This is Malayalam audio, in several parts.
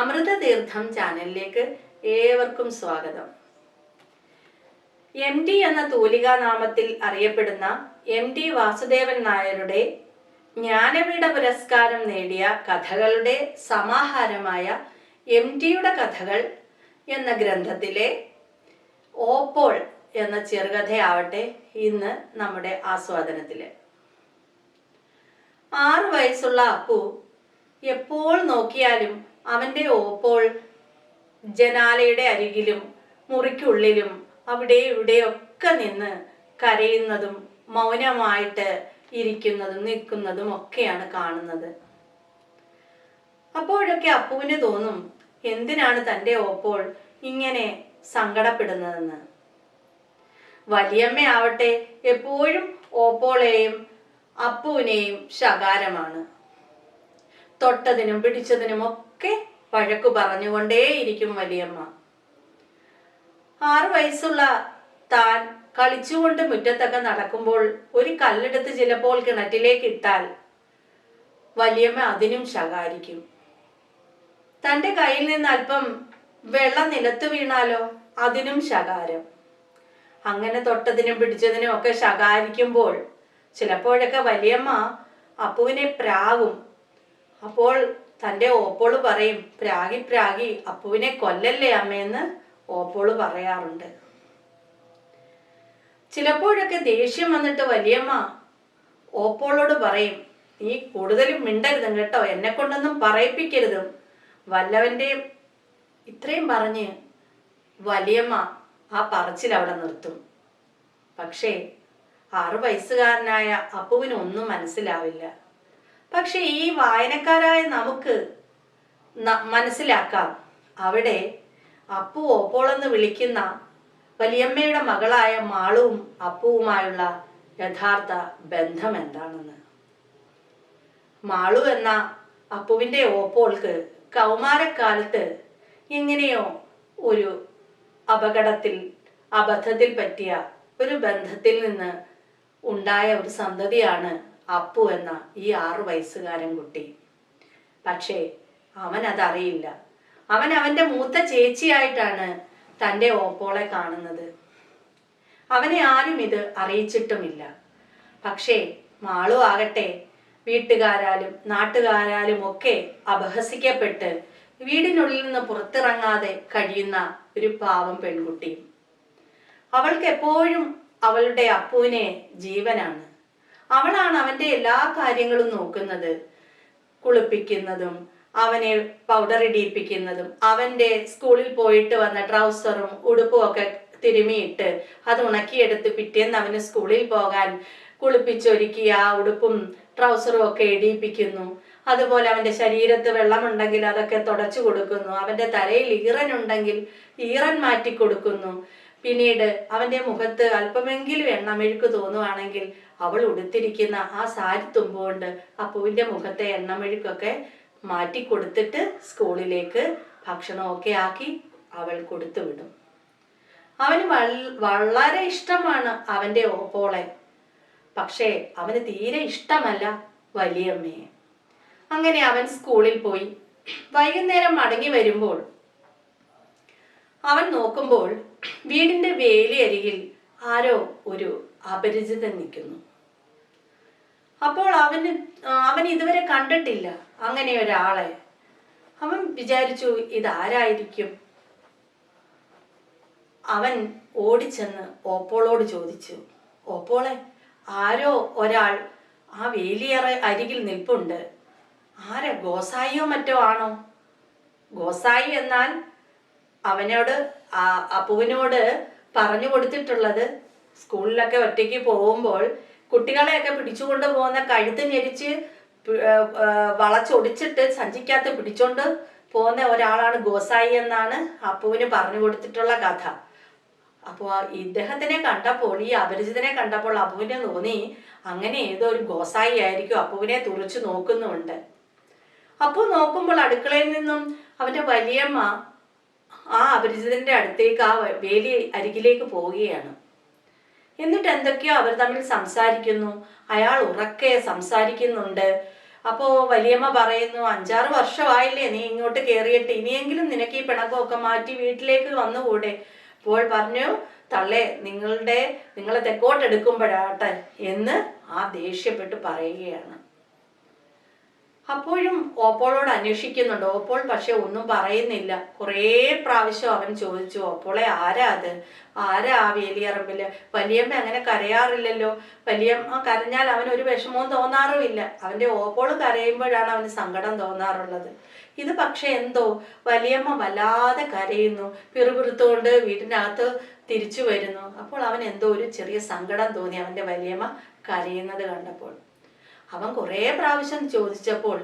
അമൃതതീർത്ഥം ചാനലിലേക്ക് ഏവർക്കും സ്വാഗതം. എം ഡി എന്ന തൂലിക നാമത്തിൽ അറിയപ്പെടുന്ന എം ഡി വാസുദേവൻ നായരുടെ ജ്ഞാനപീഠ പുരസ്കാരം നേടിയ കഥകളുടെ സമാഹാരമായ എം ഡിയുടെ കഥകൾ എന്ന ഗ്രന്ഥത്തിലെ ഓപ്പോൾ എന്ന ചെറുകഥയാവട്ടെ ഇന്ന് നമ്മുടെ ആസ്വാദനത്തിൽ. ആറു വയസ്സുള്ള അപ്പു എപ്പോൾ നോക്കിയാലും അവന്റെ ഓപ്പോൾ ജനാലയുടെ അരികിലും മുറിക്കുള്ളിലും അവിടെ ഇവിടെയൊക്കെ നിന്ന് കരയുന്നതും മൗനമായിട്ട് ഇരിക്കുന്നതും നിൽക്കുന്നതും ഒക്കെയാണ് കാണുന്നത്. അപ്പോഴൊക്കെ അപ്പുവിന് തോന്നും എന്തിനാണ് തന്റെ ഓപ്പോൾ ഇങ്ങനെ സങ്കടപ്പെടുന്നതെന്ന്? വലിയമ്മയാവട്ടെ എപ്പോഴും ഓപ്പോളെയും അപ്പുവിനെയും ശകാരമാണ്. തൊട്ടതിനും പിടിച്ചതിനും ഒക്കെ വഴക്കു പറഞ്ഞുകൊണ്ടേയിരിക്കും വലിയമ്മ. ആറു വയസ്സുള്ള താൻ കളിച്ചുകൊണ്ട് മുറ്റത്തൊക്കെ നടക്കുമ്പോൾ ഒരു കല്ലെടുത്ത് ചിലപ്പോൾ കിണറ്റിലേക്ക് ഇട്ടാൽ വലിയമ്മ അതിനും ശകാരിക്കും. തന്റെ കയ്യിൽ നിന്ന് അല്പം വെള്ളം നിലത്ത് വീണാലോ അതിനും ശകാരം. അങ്ങനെ തൊട്ടതിനും പിടിച്ചതിനും ഒക്കെ ശകാരിക്കുമ്പോൾ ചിലപ്പോഴൊക്കെ വലിയമ്മ അപ്പുവിനെ പ്രാവും. അപ്പോൾ തന്റെ ഓപ്പോൾ പറയും പ്രാഗി പ്രാഗി അപ്പുവിനെ കൊല്ലല്ലേ അമ്മയെന്ന് ഓപ്പോൾ പറയാറുണ്ട്. ചിലപ്പോഴൊക്കെ ദേഷ്യം വന്നിട്ട് വലിയമ്മ ഓപ്പോളോട് പറയും നീ കൂടുതലും മിണ്ടരുതും കേട്ടോ എന്നെ കൊണ്ടൊന്നും പറയിപ്പിക്കരുതും. വല്ലവന്റെ ഇത്രയും പറഞ്ഞ് വലിയമ്മ ആ പറച്ചിൽ അവിടെ നിർത്തും. പക്ഷേ ആറു വയസ്സുകാരനായ അപ്പുവിനൊന്നും മനസ്സിലാവില്ല. പക്ഷെ ഈ വായനക്കാരായ നമുക്ക് മനസ്സിലാക്കാം. അവിടെ അപ്പു ഓപ്പോളെന്ന് വിളിക്കുന്ന വലിയമ്മയുടെ മകളായ മാളുവും അപ്പുവുമായുള്ള യഥാർത്ഥ ബന്ധം എന്താണെന്ന്. മാളു എന്ന അപ്പുവിന്റെ ഓപ്പോൾക്ക് കൗമാരക്കാലത്ത് എങ്ങനെയോ ഒരു അപകടത്തിൽ അബദ്ധത്തിൽ പറ്റിയ ഒരു ബന്ധത്തിൽ നിന്ന് ഉണ്ടായ ഒരു സന്തതിയാണ് അപ്പു എന്ന ഈ ആറു വയസ്സുകാരൻ കുട്ടി. പക്ഷേ അവൻ അതറിയില്ല അവൻ അവന്റെ മൂത്ത ചേച്ചിയായിട്ടാണ് തന്റെ ഓപ്പോളെ കാണുന്നത്. അവനെ ആരും ഇത് അറിയിച്ചിട്ടുമില്ല. പക്ഷേ മാളു ആകട്ടെ വീട്ടുകാരാലും നാട്ടുകാരാലും ഒക്കെ അപഹസിക്കപ്പെട്ട് വീടിനുള്ളിൽ നിന്ന് പുറത്തിറങ്ങാതെ കഴിയുന്ന ഒരു പാവം പെൺകുട്ടി. അവൾക്ക് എപ്പോഴും അവളുടെ അപ്പുവിനെ ജീവനാണ്. അവളാണ് അവന്റെ എല്ലാ കാര്യങ്ങളും നോക്കുന്നത്. കുളിപ്പിക്കുന്നതും അവനെ പൗഡർ ഇടിയിപ്പിക്കുന്നതും അവന്റെ സ്കൂളിൽ പോയിട്ട് വന്ന ട്രൗസറും ഉടുപ്പും ഒക്കെ തിരുമിയിട്ട് അത് ഉണക്കിയെടുത്ത് പിറ്റേന്ന് അവന് സ്കൂളിൽ പോകാൻ കുളിപ്പിച്ചൊരുക്കി ആ ഉടുപ്പും ട്രൗസറും ഒക്കെ ഇടിയിപ്പിക്കുന്നു. അതുപോലെ അവന്റെ ശരീരത്ത് വെള്ളമുണ്ടെങ്കിൽ അതൊക്കെ തുടച്ചു കൊടുക്കുന്നു. അവന്റെ തലയിൽ ഈറൻ ഉണ്ടെങ്കിൽ ഈറൻ മാറ്റി കൊടുക്കുന്നു പിന്നീട് അവന്റെ മുഖത്ത് അല്പമെങ്കിലും എണ്ണമെഴുക്ക് തോന്നുവാണെങ്കിൽ അവൾ ഉടുത്തിരിക്കുന്ന ആ സാരി തുമ്പുകൊണ്ട് അപ്പുവിന്റെ മുഖത്തെ എണ്ണമെഴുക്കൊക്കെ മാറ്റി കൊടുത്തിട്ട് സ്കൂളിലേക്ക് ഭക്ഷണമൊക്കെ ആക്കി അവൾ കൊടുത്തു വിടും. അവന് വളരെ ഇഷ്ടമാണ് അവന്റെ ഓപ്പോളെ പക്ഷേ അവന് തീരെ ഇഷ്ടമല്ല വലിയമ്മയെ. അങ്ങനെ അവൻ സ്കൂളിൽ പോയി. വൈകുന്നേരം മടങ്ങി വരുമ്പോൾ അവൻ നോക്കുമ്പോൾ വീടിന്റെ വേലിയരികിൽ ആരോ ഒരു അപരിചിതൻ നിൽക്കുന്നു. അപ്പോൾ അവന് അവൻ ഇതുവരെ കണ്ടിട്ടില്ല അങ്ങനെ ഒരാളെ. അവൻ വിചാരിച്ചു ഇതാരായിരിക്കും? അവൻ ഓടിച്ചെന്ന് ഓപ്പോളോട് ചോദിച്ചു. ഓപ്പോളെ ആരോ ഒരാൾ ആ വേലിയറ അരികിൽ നിൽപ്പുണ്ട്. ആരാ ഗോസായിയോ മറ്റോ ആണോ? ഗോസായി എന്നാൽ അവനോട് അപ്പുവിനോട് പറഞ്ഞു കൊടുത്തിട്ടുള്ളത്. സ്കൂളിലൊക്കെ ഒറ്റയ്ക്ക് പോകുമ്പോൾ കുട്ടികളെയൊക്കെ പിടിച്ചുകൊണ്ട് പോകുന്ന കഴുത്ത് ഞെരിച്ച് വളച്ചൊടിച്ചിട്ട് സഞ്ചിക്കകത്ത് പിടിച്ചോണ്ട് പോകുന്ന ഒരാളാണ് ഗോസായി എന്നാണ് അപ്പുവിന് പറഞ്ഞു കൊടുത്തിട്ടുള്ള കഥ. അപ്പോൾ ഇദ്ദേഹത്തിനെ കണ്ടപ്പോൾ ഈ അപരിചിതനെ കണ്ടപ്പോൾ അപ്പുവിന് തോന്നി അങ്ങനെ ഏതോ ഒരു ഗോസായി ആയിരിക്കും അപ്പുവിനെ തുറച്ചു നോക്കുന്നുണ്ട് അപ്പു നോക്കുമ്പോൾ അടുക്കളയിൽ നിന്നും അവന്റെ വലിയമ്മ ആ അപരിചിതന്റെ അടുത്തേക്ക് ആ വേലി അരികിലേക്ക് പോവുകയാണ്. എന്നിട്ട് എന്തൊക്കെയോ അവർ തമ്മിൽ സംസാരിക്കുന്നു. അയാൾ ഉറക്കെ സംസാരിക്കുന്നുണ്ട്. അപ്പോൾ വലിയമ്മ പറയുന്നു അഞ്ചാറ് വർഷമായില്ലേ നീ ഇങ്ങോട്ട് കയറിയിട്ട് ഇനിയെങ്കിലും നിനക്ക് ഈ പിണക്കമൊക്കെ മാറ്റി വീട്ടിലേക്ക് വന്നുകൂടെ? അപ്പോൾ പറഞ്ഞു തള്ളെ നിങ്ങളുടെ നിങ്ങളെ തെക്കോട്ടെടുക്കുമ്പോഴാട്ടെ എന്ന് ആ ദേഷ്യപ്പെട്ട് പറയുകയാണ്. അപ്പോഴും ഓപ്പോളോട് അന്വേഷിക്കുന്നുണ്ട്. ഓപ്പോൾ പക്ഷെ ഒന്നും പറയുന്നില്ല. കുറേ പ്രാവശ്യം അവൻ ചോദിച്ചു ഓപ്പോളെ ആരാ അത്? ആരാ ആ വേലിയറമ്പിൽ വലിയമ്മ അങ്ങനെ കരയാറില്ലല്ലോ. വലിയമ്മ കരഞ്ഞാൽ അവൻ ഒരു വിഷമവും തോന്നാറുമില്ല. അവന്റെ ഓപ്പോൾ കരയുമ്പോഴാണ് അവന് സങ്കടം തോന്നാറുള്ളത്. ഇത് പക്ഷെ എന്തോ വലിയമ്മ വല്ലാതെ കരയുന്നു. പിറുപിറുത്തുകൊണ്ട് വീടിനകത്ത് തിരിച്ചു വരുന്നു. അപ്പോൾ അവൻ എന്തോ ഒരു ചെറിയ സങ്കടം തോന്നി അവന്റെ വലിയമ്മ കരയുന്നത് കണ്ടപ്പോൾ. അവൻ കുറേ പ്രാവശ്യം ചോദിച്ചപ്പോൾ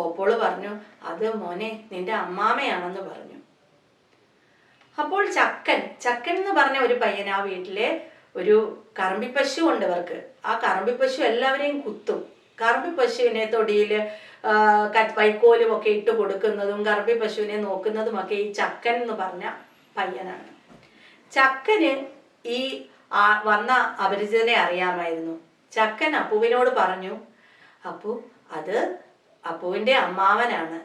ഓപ്പോൾ പറഞ്ഞു അത് മോനെ നിന്റെ അമ്മാമയാണെന്ന് പറഞ്ഞു. അപ്പോൾ ചക്കൻ ചക്കൻ എന്ന് പറഞ്ഞ ഒരു പയ്യൻ ആ വീട്ടിലെ ഒരു കറമ്പി പശു ഉണ്ട് അവർക്ക്. ആ കറമ്പി പശു എല്ലാവരെയും കുത്തും. കറമ്പി പശുവിനെ തൊടിയിൽ വൈക്കോലും ഒക്കെ ഇട്ട് കൊടുക്കുന്നതും കറമ്പി പശുവിനെ നോക്കുന്നതും ഒക്കെ ഈ ചക്കൻ എന്ന് പറഞ്ഞ പയ്യനാണ്. ചക്കന് ഈ വന്ന അപരിചിതനെ അറിയാമായിരുന്നു. ചക്കൻ അപ്പുവിനോട് പറഞ്ഞു അപ്പു അത് അപ്പുവിന്റെ അമ്മാവനാണ്.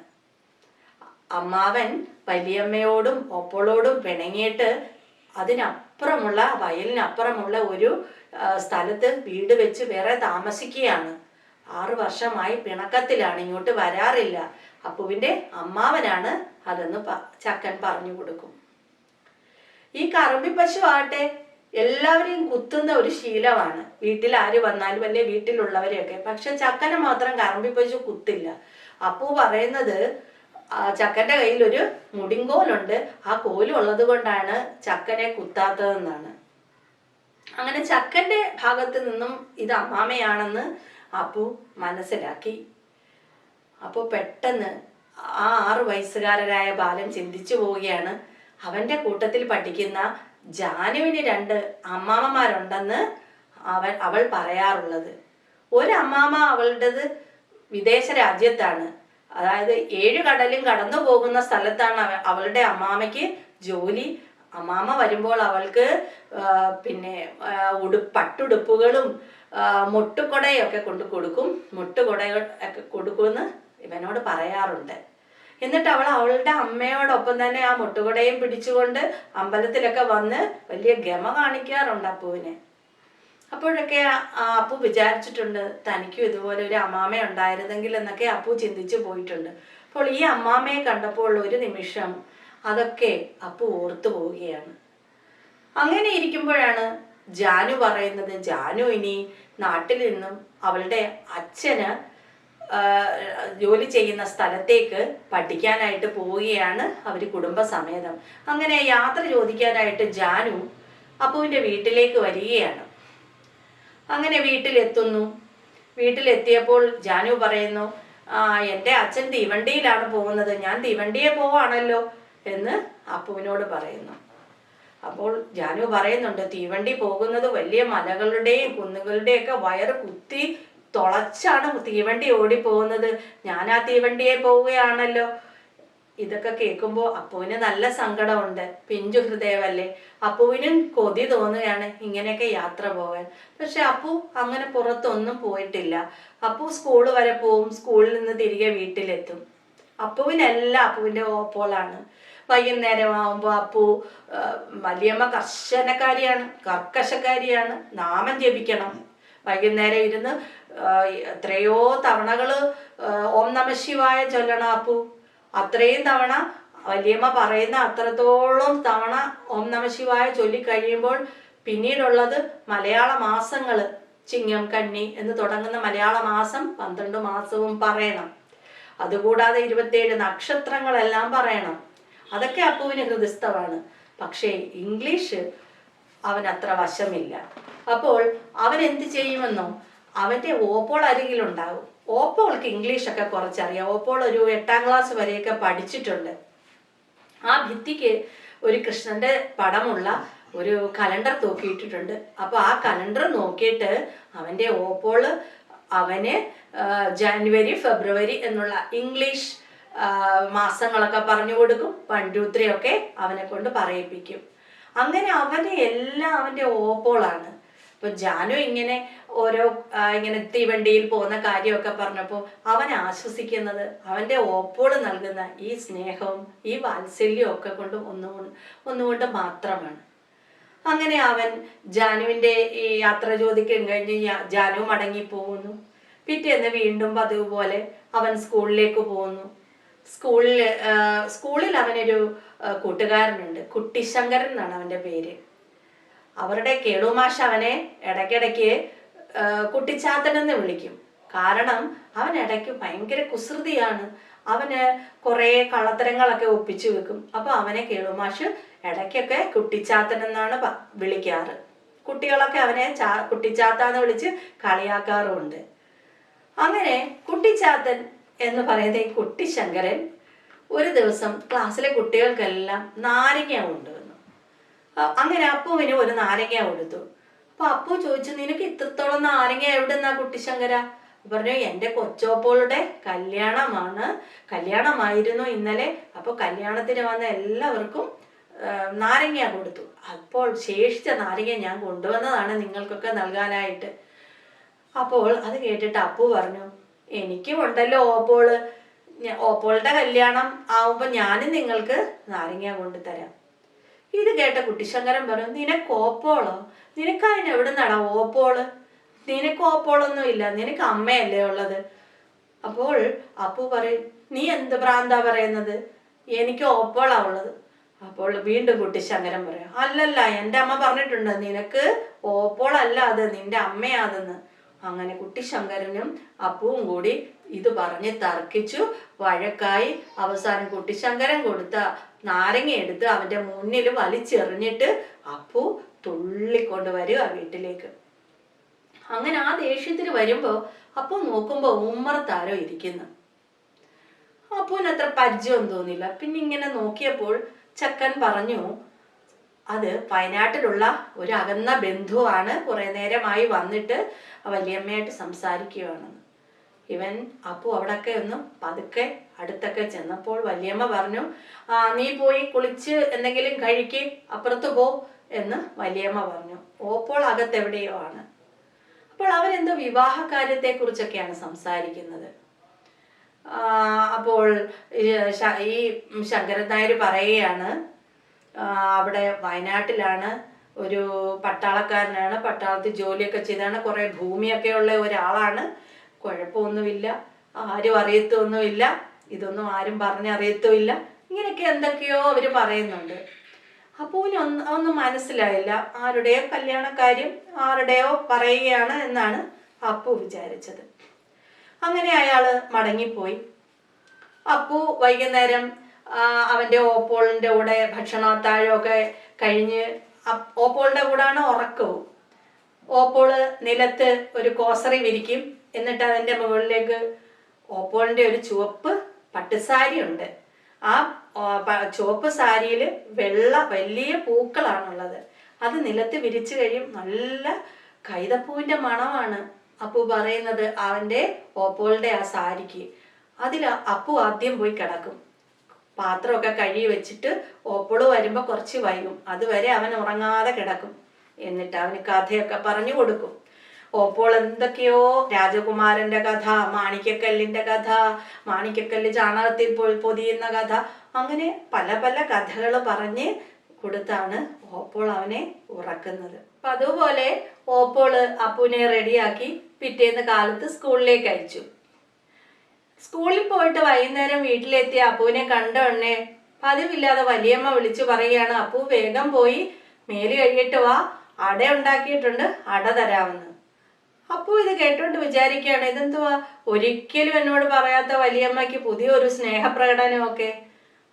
അമ്മാവൻ വലിയമ്മയോടും ഒപ്പോളോടും പിണങ്ങിയിട്ട് അതിനപ്പുറമുള്ള വയലിനപ്പുറമുള്ള ഒരു സ്ഥലത്ത് വീട് വെച്ച് വേറെ താമസിക്കുകയാണ്. ആറു വർഷമായി പിണക്കത്തിലാണ് ഇങ്ങോട്ട് വരാറില്ല. അപ്പുവിന്റെ അമ്മാവനാണ് അതെന്ന് ചക്കൻ പറഞ്ഞു കൊടുക്കും. ഈ കറമ്പി പശു ആട്ടെ എല്ലാവരെയും കുത്തുന്ന ഒരു ശീലമാണ്. വീട്ടിൽ ആര് വന്നാലും അല്ലെ വീട്ടിലുള്ളവരെയൊക്കെ. പക്ഷെ ചക്കനെ മാത്രം കറമ്പി പൊച്ച് കുത്തില്ല. അപ്പു പറയുന്നത് ചക്കന്റെ കയ്യിൽ ഒരു മുടിങ്കോലുണ്ട്. ആ കോലുള്ളത് കൊണ്ടാണ് ചക്കനെ കുത്താത്തതെന്നാണ്. അങ്ങനെ ചക്കന്റെ ഭാഗത്ത് നിന്നും ഇത് അമ്മാമയാണെന്ന് അപ്പു മനസ്സിലാക്കി. അപ്പോൾ പെട്ടെന്ന് ആ ആറു വയസ്സുകാരനായ ബാലൻ ചിന്തിച്ചു പോവുകയാണ്. അവന്റെ കൂട്ടത്തിൽ പഠിക്കുന്ന ജാനുവിന് രണ്ട് അമ്മാമ്മമാരുണ്ടെന്ന് അവൻ അവൾ പറയാറുള്ളത്. ഒരു അമ്മാമ അവളുടേത് വിദേശ രാജ്യത്താണ്. അതായത് ഏഴ് കടലും കടന്നു പോകുന്ന സ്ഥലത്താണ് അവളുടെ അമ്മാമയ്ക്ക് ജോലി. അമ്മാമ വരുമ്പോൾ അവൾക്ക് പിന്നെ ഉടു പട്ടുടുപ്പുകളും മുട്ടുകൊടയൊക്കെ കൊണ്ട് കൊടുക്കും. മുട്ടുകൊടകൾ ഒക്കെ കൊടുക്കുമെന്ന് ഇവനോട് പറയാറുണ്ട്. എന്നിട്ട് അവൾ അവളുടെ അമ്മയോടൊപ്പം തന്നെ ആ മുട്ടുകുടയും പിടിച്ചുകൊണ്ട് അമ്പലത്തിലൊക്കെ വന്ന് വലിയ ഗമ കാണിക്കാറുണ്ട് അപ്പുവിനെ. അപ്പോഴൊക്കെ ആ- അപ്പു വിചാരിച്ചിട്ടുണ്ട് തനിക്കും ഇതുപോലെ ഒരു അമ്മാമ ഉണ്ടായിരുന്നെങ്കിൽ എന്നൊക്കെ അപ്പു ചിന്തിച്ചു പോയിട്ടുണ്ട്. അപ്പോൾ ഈ അമ്മാമയെ കണ്ടപ്പോൾ ഒരു നിമിഷം അതൊക്കെ അപ്പു ഓർത്തു പോവുകയാണ്. അങ്ങനെ ഇരിക്കുമ്പോഴാണ് ജാനു പറയുന്നത് ജാനു ഇനി നാട്ടിൽ നിന്നും അവളുടെ അച്ഛന് ജോലി ചെയ്യുന്ന സ്ഥലത്തേക്ക് പഠിക്കാനായിട്ട് പോവുകയാണ് അവർ കുടുംബസമേതം. അങ്ങനെ യാത്ര ചോദിക്കാനായിട്ട് ജാനു അപ്പുവിന്റെ വീട്ടിലേക്ക് വരികയാണ്. അങ്ങനെ വീട്ടിലെത്തുന്നു. വീട്ടിലെത്തിയപ്പോൾ ജാനു പറയുന്നു എന്റെ അച്ഛൻ തീവണ്ടിയിലാണ് പോകുന്നത്. ഞാൻ തീവണ്ടിയെ പോവാണല്ലോ എന്ന് അപ്പുവിനോട് പറയുന്നു. അപ്പോൾ ജാനു പറയുന്നുണ്ട് തീവണ്ടി പോകുന്നത് വലിയ മലകളുടെയും കുന്നുകളുടെയും ഒക്കെ വയറ് കുത്തി തുളച്ചാണ് തീവണ്ടി ഓടിപ്പോകുന്നത്. ഞാൻ ആ തീവണ്ടിയെ പോവുകയാണല്ലോ. ഇതൊക്കെ കേൾക്കുമ്പോൾ അപ്പുവിന് നല്ല സങ്കടമുണ്ട്. പിഞ്ചു ഹൃദയമല്ലേ? അപ്പുവിനും കൊതി തോന്നുകയാണ് ഇങ്ങനെയൊക്കെ യാത്ര പോകാൻ. പക്ഷെ അപ്പു അങ്ങനെ പുറത്തൊന്നും പോയിട്ടില്ല. അപ്പു സ്കൂൾ വരെ പോവും സ്കൂളിൽ നിന്ന് തിരികെ വീട്ടിലെത്തും. അപ്പുവിനെല്ലാം അപ്പുവിന്റെ ഓപ്പോളാണ് വൈകുന്നേരം ആവുമ്പോൾ അപ്പു വലിയമ്മ കർശനക്കാരിയാണ് കർക്കശക്കാരിയാണ്. നാമം ജപിക്കണം. വൈകുന്നേരം ഇരുന്ന് എത്രയോ തവണകൾ ഓം നമ ശിവായ ചൊല്ലണം അപ്പു അത്രയും തവണ വലിയമ്മ പറയുന്ന അത്രത്തോളം തവണ ഓം നമ ശിവായ ചൊല്ലിക്കഴിയുമ്പോൾ പിന്നീടുള്ളത് മലയാള മാസങ്ങൾ ചിങ്ങം കണ്ണി എന്ന് തുടങ്ങുന്ന മലയാള മാസം പന്ത്രണ്ട് മാസവും പറയണം. അതുകൂടാതെ ഇരുപത്തിയേഴ് നക്ഷത്രങ്ങളെല്ലാം പറയണം. അതൊക്കെ അപ്പുവിന് ഹൃദയസ്ഥമാണ്. പക്ഷേ ഇംഗ്ലീഷ് അവൻ അത്ര വശമില്ല. അപ്പോൾ അവൻ എന്ത് ചെയ്യുമെന്നോ? അവന്റെ ഓപ്പോൾ അരികിലുണ്ടാവും. ഓപ്പോൾക്ക് ഇംഗ്ലീഷൊക്കെ കുറച്ചറിയാം. ഓപ്പോൾ ഒരു എട്ടാം ക്ലാസ് വരെയൊക്കെ പഠിച്ചിട്ടുണ്ട്. ആ ഭിത്തിക്ക് ഒരു കൃഷ്ണന്റെ പടമുള്ള ഒരു കലണ്ടർ തൂക്കിയിട്ടിട്ടുണ്ട്. അപ്പൊ ആ കലണ്ടർ നോക്കിയിട്ട് അവന്റെ ഓപ്പോൾ അവന് ജനുവരി ഫെബ്രുവരി എന്നുള്ള ഇംഗ്ലീഷ് മാസങ്ങളൊക്കെ പറഞ്ഞു കൊടുക്കും. വൺ ടു ത്രീ ഒക്കെ അവനെ കൊണ്ട് പറയിപ്പിക്കും. അങ്ങനെ അവന് എല്ലാം അവന്റെ ഓപ്പോളാണ് അപ്പൊ ജാനു ഇങ്ങനെ ഓരോ ഇങ്ങനെ തീവണ്ടിയിൽ പോകുന്ന കാര്യമൊക്കെ പറഞ്ഞപ്പോൾ അവൻ ആശ്വസിക്കുന്നത് അവന്റെ ഓപ്പോൾ നൽകുന്ന ഈ സ്നേഹവും ഈ വാത്സല്യവും ഒക്കെ കൊണ്ട് ഒന്നുകൊണ്ട് ഒന്നുകൊണ്ട് മാത്രമാണ്. അങ്ങനെ അവൻ ജാനുവിന്റെ ഈ യാത്ര ചോദിക്കും കഴിഞ്ഞ് ജാനു മടങ്ങി പോകുന്നു. പിറ്റേന്ന് വീണ്ടും പതിവുപോലെ അവൻ സ്കൂളിലേക്ക് പോകുന്നു. സ്കൂളിൽ സ്കൂളിൽ അവനൊരു കൂട്ടുകാരനുണ്ട്. കുട്ടിശങ്കരൻ എന്നാണ് അവന്റെ പേര്. അവരുടെ കേളുമാഷ അവനെ ഇടയ്ക്കിടയ്ക്ക് എന്ന് വിളിക്കും. കാരണം അവൻ ഇടയ്ക്ക് ഭയങ്കര കുസൃതിയാണ്. അവന് കുറേ കള്ളത്തരങ്ങളൊക്കെ ഒപ്പിച്ചു വെക്കും. അപ്പോൾ അവനെ കേളുമാഷ് ഇടയ്ക്കൊക്കെ കുട്ടിച്ചാത്തൻ എന്നാണ് വിളിക്കാറ്. കുട്ടികളൊക്കെ അവനെ ചാ കുട്ടിച്ചാത്ത എന്ന് വിളിച്ച് കളിയാക്കാറുമുണ്ട്. അങ്ങനെ കുട്ടിച്ചാത്തൻ എന്ന് പറയുന്ന ഈ കുട്ടിശങ്കരൻ ഒരു ദിവസം ക്ലാസ്സിലെ കുട്ടികൾക്കെല്ലാം നാരങ്ങ അ- അങ്ങനെ അപ്പുവിന് ഒരു നാരങ്ങ കൊടുത്തു. അപ്പൊ അപ്പു ചോദിച്ചു നിനക്ക് ഇത്രത്തോളം നാരങ്ങ എവിടെ നിന്നാ കുട്ടിശങ്കര? പറഞ്ഞു എന്റെ കൊച്ചോപ്പോളുടെ കല്യാണമാണ്. കല്യാണമായിരുന്നു ഇന്നലെ. അപ്പൊ കല്യാണത്തിന് വന്ന എല്ലാവർക്കും നാരങ്ങ കൊടുത്തു. അപ്പോൾ ശേഷിച്ച നാരങ്ങ ഞാൻ കൊണ്ടുവന്നതാണ് നിങ്ങൾക്കൊക്കെ നൽകാനായിട്ട്. അപ്പോൾ അത് കേട്ടിട്ട് അപ്പു പറഞ്ഞു എനിക്കും ഉണ്ടല്ലോ ഓപ്പോൾ. ഓപ്പോളുടെ കല്യാണം ആവുമ്പോ ഞാനും നിങ്ങൾക്ക് നാരങ്ങ കൊണ്ടുതരാം. ഇത് കേട്ട കുട്ടിശങ്കരൻ പറഞ്ഞു നിനക്ക് ഓപ്പോളോ? നിനക്ക് അതിന് എവിടെ നടാ ഓപ്പോൾ? നിനക്ക് ഓപ്പോളൊന്നും ഇല്ല. നിനക്ക് അമ്മയല്ലേ ഉള്ളത്? അപ്പോൾ അപ്പു പറയും നീ എന്ത് പ്രാന്താ പറയുന്നത്? എനിക്ക് ഓപ്പോളാ ഉള്ളത്. അപ്പോൾ വീണ്ടും കുട്ടിശങ്കരൻ പറയും അല്ലല്ല എന്റെ അമ്മ പറഞ്ഞിട്ടുണ്ട് നിനക്ക് ഓപ്പോളല്ല അത് നിന്റെ അമ്മയാതെന്ന് അങ്ങനെ കുട്ടിശങ്കരനും അപ്പുവും കൂടി ഇത് പറഞ്ഞ് തർക്കിച്ചു. വഴക്കായി അവസാനം കുട്ടിശങ്കരൻ കൊടുത്ത നാരങ്ങ എടുത്ത് അവന്റെ മുന്നിൽ വലിച്ചെറിഞ്ഞിട്ട് അപ്പു തുള്ളിക്കൊണ്ട് വരിക വീട്ടിലേക്ക്. അങ്ങനെ ആ ദേഷ്യത്തിന് വരുമ്പോ അപ്പു നോക്കുമ്പോ ഉമ്മറത്താരോ ഇരിക്കുന്നു. അപ്പുവിന് അത്ര പരിചയം തോന്നില്ല പിന്നെ ഇങ്ങനെ നോക്കിയപ്പോൾ ചക്കൻ പറഞ്ഞു അത് വയനാട്ടിലുള്ള ഒരു അകന്ന ബന്ധുവാണ്. കുറെ നേരമായി വന്നിട്ട് വലിയമ്മയായിട്ട് സംസാരിക്കുകയാണെന്ന്. ഇവൻ അപ്പു അവിടൊക്കെ ഒന്ന് പതുക്കെ അടുത്തൊക്കെ ചെന്നപ്പോൾ വല്യമ്മ പറഞ്ഞു ആ നീ പോയി കുളിച്ച് എന്തെങ്കിലും കഴിക്ക് അപ്പുറത്ത് പോ എന്ന് വലിയമ്മ പറഞ്ഞു. ഓപ്പോൾ അകത്തെവിടെയോ ആണ്. അപ്പോൾ അവരെന്തോ വിവാഹ കാര്യത്തെ കുറിച്ചൊക്കെയാണ് സംസാരിക്കുന്നത് അപ്പോൾ ഈ ശങ്കരൻ നായർ പറയുകയാണ് അവിടെ വയനാട്ടിലാണ് ഒരു പട്ടാളക്കാരനാണ് പട്ടാളത്തിൽ ജോലിയൊക്കെ ചെയ്താണ് കുറേ ഭൂമിയൊക്കെ ഉള്ള ഒരാളാണ് കുഴപ്പമൊന്നുമില്ല ആരും അറിയത്തൊന്നുമില്ല ഇതൊന്നും ആരും പറഞ്ഞറിയത്തുമില്ല ഇങ്ങനെയൊക്കെ എന്തൊക്കെയോ അവർ പറയുന്നുണ്ട്. അപ്പൂന് ഒന്ന് ഒന്നും മനസ്സിലായില്ല ആരുടെയോ കല്യാണക്കാര്യം ആരുടെയോ പറയുകയാണ് എന്നാണ് അപ്പു വിചാരിച്ചത്. അങ്ങനെ അയാൾ മടങ്ങിപ്പോയി. അപ്പു വൈകുന്നേരം അവന്റെ അവന്റെ ഓപ്പോളിന്റെ കൂടെ ഭക്ഷണത്താഴമൊക്കെ കഴിഞ്ഞ് ഓപ്പോളിന്റെ കൂടാണ് ഉറക്കവും. ഓപ്പോൾ നിലത്ത് ഒരു കോസറി വിരിക്കും. എന്നിട്ട് അതിന്റെ മുകളിലേക്ക് ഓപ്പോളിന്റെ ഒരു ചുവപ്പ് പട്ടുസാരി ഉണ്ട്. ആ ചുവപ്പ് സാരിയിൽ വെള്ള വലിയ പൂക്കളാണുള്ളത്. അത് നിലത്ത് വിരിച്ചു കഴിയും. നല്ല കൈതപ്പൂവിന്റെ മണമാണ് അപ്പു പറയുന്നത് അവന്റെ ഓപ്പോളിന്റെ ആ സാരിക്ക്. അതിൽ അപ്പു ആദ്യം പോയി കിടക്കും. പാത്രമൊക്കെ കഴുകി വെച്ചിട്ട് ഓപ്പോൾ വരുമ്പോൾ കുറച്ച് വൈകും. അതുവരെ അവൻ ഉറങ്ങാതെ കിടക്കും. എന്നിട്ട് അവന് കഥയൊക്കെ പറഞ്ഞു കൊടുക്കും. ഓപ്പോൾ എന്തൊക്കെയോ രാജകുമാരന്റെ കഥ മാണിക്കക്കല്ലിന്റെ കഥ മാണിക്കക്കല്ല് ചാണകത്തിൽ പൊതിയുന്ന കഥ അങ്ങനെ പല പല കഥകൾ പറഞ്ഞ് കൊടുത്താണ് ഓപ്പോൾ അവനെ ഉറക്കുന്നത്. അപ്പൊ അതുപോലെ ഓപ്പോൾ അപ്പുവിനെ റെഡിയാക്കി പിറ്റേന്ന് കാലത്ത് സ്കൂളിലേക്ക് അയച്ചു. സ്കൂളിൽ പോയിട്ട് വൈകുന്നേരം വീട്ടിലെത്തിയ അപ്പുവിനെ കണ്ട ഉടനെ പതിവില്ലാതെ വലിയമ്മ വിളിച്ചു പറയുകയാണ് അപ്പു വേഗം പോയി മേൽ കഴിയിട്ട് വാ അട ഉണ്ടാക്കിയിട്ടുണ്ട് അട തരാമെന്ന്. അപ്പു ഇത് കേട്ടോണ്ട് വിചാരിക്കുകയാണ് ഇതെന്തുവാ? ഒരിക്കലും എന്നോട് പറയാത്ത വലിയമ്മയ്ക്ക് പുതിയൊരു സ്നേഹപ്രകടനമൊക്കെ.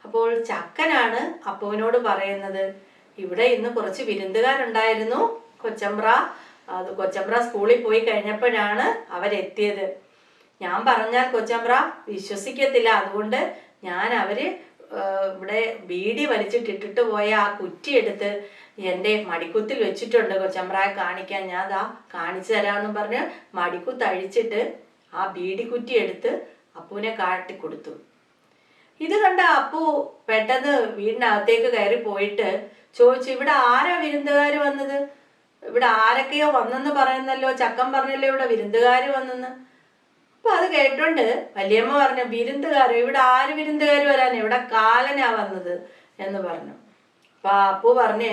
അപ്പോൾ ചക്കനാണ് അപ്പുവിനോട് പറയുന്നത് ഇവിടെ ഇന്ന് കുറച്ച് വിരുന്നുകാരുണ്ടായിരുന്നു കൊച്ചമ്പ്ര അത് കൊച്ചമ്പ്ര സ്കൂളിൽ പോയി കഴിഞ്ഞപ്പോഴാണ് അവരെത്തിയത്. ഞാൻ പറഞ്ഞാൽ കൊച്ചമ്പ്ര വിശ്വസിക്കത്തില്ല അതുകൊണ്ട് ഞാൻ അവർ ഇവിടെ ബീഡി വലിച്ചിട്ടിട്ടിട്ട് പോയ ആ കുറ്റി എടുത്ത് എന്റെ മടിക്കുത്തിൽ വെച്ചിട്ടുണ്ട് കൊച്ചമ്പ്രായ കാണിക്കാൻ. ഞാൻ അതാ കാണിച്ചു തരാമെന്ന് പറഞ്ഞ് മടിക്കുത്ത് അഴിച്ചിട്ട് ആ ബീഡി കുറ്റി എടുത്ത് അപ്പൂനെ കാട്ടി കൊടുത്തു. ഇത് കണ്ട അപ്പു പെട്ടെന്ന് വീടിനകത്തേക്ക് കയറി പോയിട്ട് ചോദിച്ചു ഇവിടെ ആരാ വിരുന്നുകാർ വന്നത്? ഇവിടെ ആരൊക്കെയോ വന്നെന്ന് പറയുന്നല്ലോ ചക്കൻ പറഞ്ഞല്ലോ ഇവിടെ വിരുന്നുകാർ വന്നെന്ന്. അപ്പൊ അത് കേട്ടോണ്ട് വലിയമ്മ പറഞ്ഞു വിരുന്നുകാരോ ഇവിടെ ആര് വിരുന്നുകാർ വരാൻ? ഇവിടെ കാലനാ വന്നത്? എന്ന് പറഞ്ഞു. അപ്പൊ അപ്പു പറഞ്ഞ്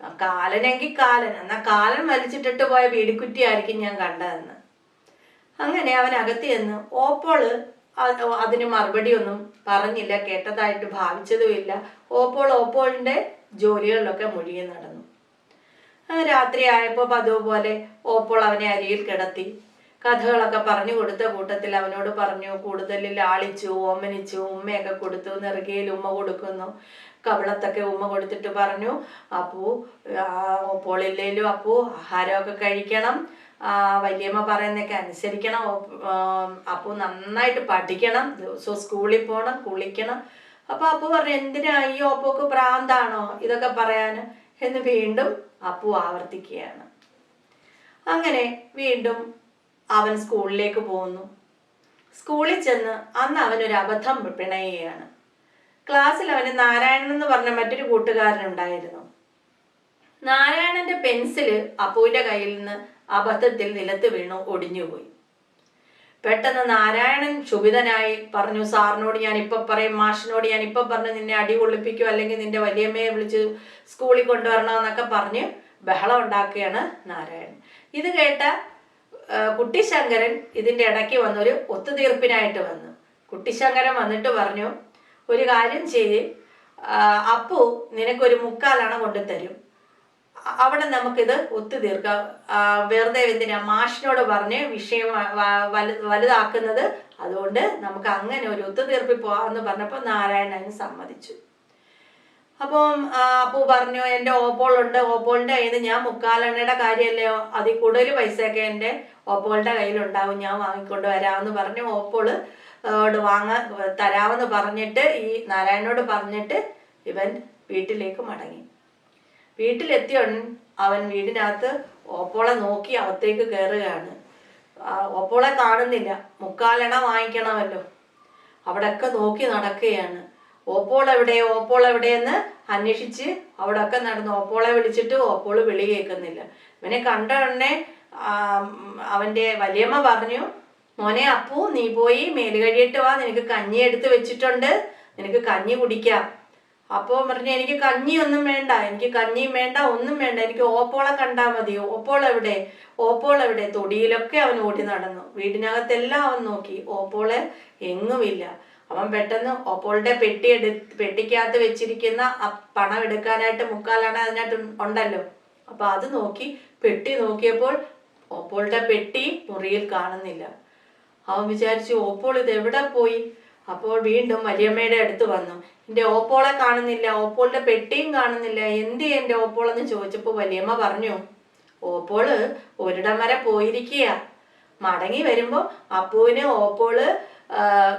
കാലനെങ്കിൽ കാലൻ. എന്നാ കാലൻ വലിച്ചിട്ടിട്ട് പോയ വീടിക്കുറ്റി ആയിരിക്കും ഞാൻ കണ്ടതെന്ന്. അങ്ങനെ അവൻ അകത്ത് ചെന്ന് ഓപ്പോൾ അതിന് മറുപടി ഒന്നും പറഞ്ഞില്ല കേട്ടതായിട്ട് ഭാവിച്ചതുമില്ല ഓപ്പോൾ ഓപ്പോളിന്റെ ജോലികളിലൊക്കെ മുഴുകി നടന്നു. രാത്രി ആയപ്പോൾ പതിവ് പോലെ ഓപ്പോൾ അവനെ അരിയിൽ കിടത്തി. കഥകളൊക്കെ പറഞ്ഞു കൊടുത്ത കൂട്ടത്തിൽ അവനോട് പറഞ്ഞു കൂടുതൽ ലാളിച്ചു ഓമനിച്ചു ഉമ്മയൊക്കെ കൊടുത്തു നെറുകയിൽ ഉമ്മ കൊടുക്കുന്നു. കവിളത്തൊക്കെ ഉമ്മ കൊടുത്തിട്ട് പറഞ്ഞു അപ്പു ആ, ഓപ്പോളില്ലേലും അപ്പു ആഹാരമൊക്കെ കഴിക്കണം. വല്യമ്മ പറയുന്നതൊക്കെ അനുസരിക്കണം. അപ്പു നന്നായിട്ട് പഠിക്കണം. ദിവസവും സ്കൂളിൽ പോകണം കുളിക്കണം. അപ്പൊ അപ്പു പറഞ്ഞു എന്തിനാ ഈ ഓപ്പോക്ക് പ്രാന്താണോ ഇതൊക്കെ പറയാൻ എന്ന് വീണ്ടും അപ്പു ആവർത്തിക്കുകയാണ്. അങ്ങനെ വീണ്ടും അവൻ സ്കൂളിലേക്ക് പോകുന്നു. സ്കൂളിൽ ചെന്ന് അന്ന് അവനൊരു അബദ്ധം പിണയുകയാണ്. ക്ലാസ്സിൽ അവന് നാരായണൻ എന്ന് പറഞ്ഞ മറ്റൊരു കൂട്ടുകാരനുണ്ടായിരുന്നു നാരായണന്റെ പെൻസിൽ അപ്പുവിന്റെ കയ്യിൽ നിന്ന് അബദ്ധത്തിൽ നിലത്ത് വീണു ഒടിഞ്ഞുപോയി പെട്ടെന്ന് നാരായണൻ ക്ഷുഭിതനായി പറഞ്ഞു സാറിനോട് ഞാൻ ഇപ്പൊ പറയും മാഷിനോട് ഞാൻ ഇപ്പൊ പറഞ്ഞു നിന്നെ അടി കൊള്ളിപ്പിക്കും അല്ലെങ്കിൽ നിന്റെ വലിയമ്മയെ വിളിച്ച് സ്കൂളിൽ കൊണ്ടുവരണമെന്നൊക്കെ പറഞ്ഞ് ബഹളം ഉണ്ടാക്കുകയാണ് നാരായണൻ. ഇത് കേട്ട കുട്ടിശങ്കരൻ ഇതിന്റെ ഇടയ്ക്ക് വന്നൊരു ഒത്തുതീർപ്പിനായിട്ട് വന്നു. കുട്ടിശങ്കരൻ വന്നിട്ട് പറഞ്ഞു ഒരു കാര്യം ചെയ്ത് ആ, അപ്പു നിനക്കൊരു മുക്കാലണ കൊണ്ടുതരും. അവിടെ നമുക്കിത് ഒത്തുതീർക്കാം. വെറുതെ എന്തിനാ? മാഷിനോട് പറഞ്ഞ് വിഷയം വലുതാക്കുന്നത് അതുകൊണ്ട് നമുക്ക് അങ്ങനെ ഒരു ഒത്തുതീർപ്പിൽ പോകാമെന്ന് പറഞ്ഞപ്പോൾ നാരായണൻ സമ്മതിച്ചു. അപ്പം അപ്പു പറഞ്ഞു എന്റെ ഓപ്പോളുണ്ട്. ഓപ്പോളിന്റെ കയ്യിൽ നിന്ന് ഞാൻ മുക്കാലണ്ണയുടെ കാര്യമല്ലേ? അതിൽ കൂടുതൽ പൈസയൊക്കെ എന്റെ ഓപ്പോളിന്റെ കയ്യിലുണ്ടാവും. ഞാൻ വാങ്ങിക്കൊണ്ട് വരാമെന്ന് പറഞ്ഞു ഓപ്പോൾ ഓട് വാങ്ങ തരാമെന്ന് പറഞ്ഞിട്ട് ഈ നാരായണനോട് പറഞ്ഞിട്ട് ഇവൻ വീട്ടിലേക്ക് മടങ്ങി. വീട്ടിലെത്തിയ അവൻ വീടിനകത്ത് ഓപ്പോളെ നോക്കി അകത്തേക്ക് കയറുകയാണ് ഓപ്പോളെ കാണുന്നില്ല. മുക്കാലണ വാങ്ങിക്കണമല്ലോ. അവിടെയൊക്കെ നോക്കി നടക്കുകയാണ്. ഓപ്പോൾ എവിടെ ഓപ്പോൾ എവിടെയെന്ന് അന്വേഷിച്ച് അവിടെയൊക്കെ നടന്നു ഓപ്പോളെ വിളിച്ചിട്ട് ഓപ്പോൾ വിളി കേൾക്കുന്നില്ല. ഇവനെ കണ്ട ഉടനെ അവന്റെ വലിയമ്മ പറഞ്ഞു മോനെ അപ്പു നീ പോയി മേൽ കഴിയിട്ട് വാ. നിനക്ക് കഞ്ഞി എടുത്ത് വെച്ചിട്ടുണ്ട്. നിനക്ക് കഞ്ഞി കുടിക്കാം. അപ്പോൾ പറഞ്ഞു എനിക്ക് കഞ്ഞിയൊന്നും വേണ്ട. എനിക്ക് കഞ്ഞിയും വേണ്ട ഒന്നും വേണ്ട. എനിക്ക് ഓപ്പോളെ കണ്ടാൽ മതി. ഓപ്പോൾ എവിടെ? ഓപ്പോൾ എവിടെ? തൊടിയിലൊക്കെ അവൻ ഓടി നടന്നു. വീടിനകത്തെല്ലാം അവൻ നോക്കി. ഓപ്പോളെ എങ്ങുമില്ല. അവൻ പെട്ടെന്ന് ഓപ്പോളുടെ പെട്ടി എടു പെട്ടിക്കകത്ത് വെച്ചിരിക്കുന്ന പണം എടുക്കാനായിട്ട് മുക്കാലാണ് അതിനകത്ത് ഉണ്ടല്ലോ. അപ്പൊ അത് നോക്കി പെട്ടി നോക്കിയപ്പോൾ ഓപ്പോളുടെ പെട്ടി മുറിയിൽ കാണുന്നില്ല. അവൻ വിചാരിച്ചു ഓപ്പോൾ ഇത് എവിടെ പോയി? അപ്പോൾ വീണ്ടും വലിയമ്മയുടെ അടുത്ത് വന്നു. എന്റെ ഓപ്പോളെ കാണുന്നില്ല ഓപ്പോളിന്റെ പെട്ടിയും കാണുന്നില്ല. എന്ത് എന്റെ ഓപ്പോളെന്ന് ചോദിച്ചപ്പോൾ വലിയമ്മ പറഞ്ഞു ഓപ്പോൾ ഒരിടം വരെ പോയിരിക്കുക മടങ്ങി വരുമ്പോൾ അപ്പുവിന് ഓപ്പോൾ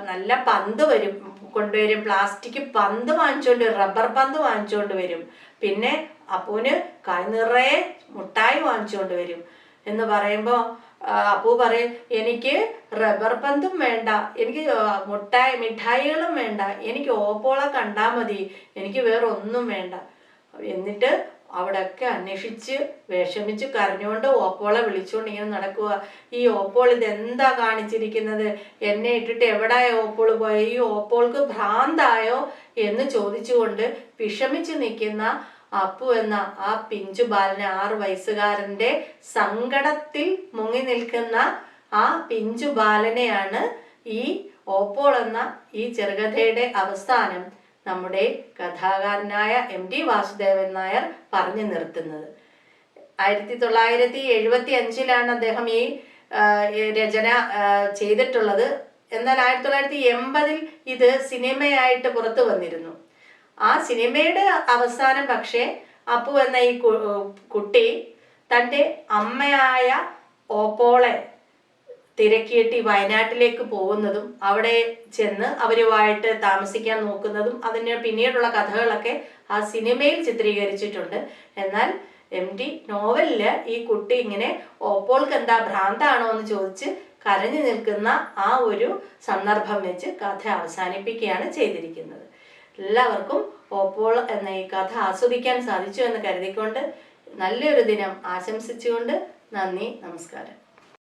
നല്ല പന്ത് വരും കൊണ്ടുവരും. പ്ലാസ്റ്റിക് പന്ത് വാങ്ങിച്ചുകൊണ്ട് വരും, റബ്ബർ പന്ത് വാങ്ങിച്ചുകൊണ്ട് വരും. പിന്നെ അപ്പുവിന് കൈ നിറയെ മുട്ടായി വാങ്ങിച്ചുകൊണ്ട് വരും. എന്ന് പറയുമ്പോൾ അപ്പു പറയും എനിക്ക് റബ്ബർ പന്തും വേണ്ട എനിക്ക് മുട്ടായി മിഠായികളും വേണ്ട എനിക്ക് ഓപ്പോള കണ്ടാൽ മതി എനിക്ക് വേറെ ഒന്നും വേണ്ട. എന്നിട്ട് അവിടെയൊക്കെ അന്വേഷിച്ച് വിഷമിച്ച് കരഞ്ഞുകൊണ്ട് ഓപ്പോളെ വിളിച്ചുകൊണ്ട് ഇങ്ങനെ നടക്കുക ഈ ഓപ്പോൾ എന്താ കാണിച്ചിരിക്കുന്നത്? എന്നെ ഇട്ടിട്ട് എവിടെ ഓപ്പോൾ പോയ? ഈ ഓപ്പോൾക്ക് ഭ്രാന്തായോ? എന്ന് ചോദിച്ചുകൊണ്ട് വിഷമിച്ച് നിൽക്കുന്ന അപ്പു എന്ന ആ പിഞ്ചു ബാലനെ ആറ് വയസ്സുകാരന്റെ സങ്കടത്തിൽ മുങ്ങി നിൽക്കുന്ന ആ പിഞ്ചു ബാലനെയാണ് ഈ ഓപ്പോൾ എന്ന ഈ ചെറുകഥയുടെ അവസാനം നമ്മുടെ കഥാകാരനായ എം ടി വാസുദേവൻ നായർ പറഞ്ഞു നിർത്തുന്നത്. ആയിരത്തി തൊള്ളായിരത്തി എഴുപത്തി അഞ്ചിലാണ് അദ്ദേഹം ഈ രചന ചെയ്തിട്ടുള്ളത്. എന്നാൽ ആയിരത്തി തൊള്ളായിരത്തി എൺപതിൽ ഇത് സിനിമയായിട്ട് പുറത്തു വന്നിരുന്നു. ആ സിനിമയുടെ അവസാനം പക്ഷേ അപ്പു എന്ന ഈ കുട്ടി തന്റെ അമ്മയായ ഓപ്പോളെ തിരക്കിയിട്ട് ഈ വയനാട്ടിലേക്ക് പോകുന്നതും അവിടെ ചെന്ന് അവരുമായിട്ട് താമസിക്കാൻ നോക്കുന്നതും അതിന് പിന്നീടുള്ള കഥകളൊക്കെ ആ സിനിമയിൽ ചിത്രീകരിച്ചിട്ടുണ്ട്. എന്നാൽ എം ടി നോവലിൽ ഈ കുട്ടി ഇങ്ങനെ ഓപ്പോൾക്ക് എന്താ ഭ്രാന്താണോ എന്ന് ചോദിച്ച് കരഞ്ഞു നിൽക്കുന്ന ആ ഒരു സന്ദർഭം വെച്ച് കഥ അവസാനിപ്പിക്കുകയാണ് ചെയ്തിരിക്കുന്നത്. എല്ലാവർക്കും ഓപ്പോൾ എന്ന ഈ കഥ ആസ്വദിക്കാൻ സാധിച്ചു എന്ന് കരുതിക്കൊണ്ട് നല്ലൊരു ദിനം ആശംസിച്ചുകൊണ്ട് നന്ദി നമസ്കാരം.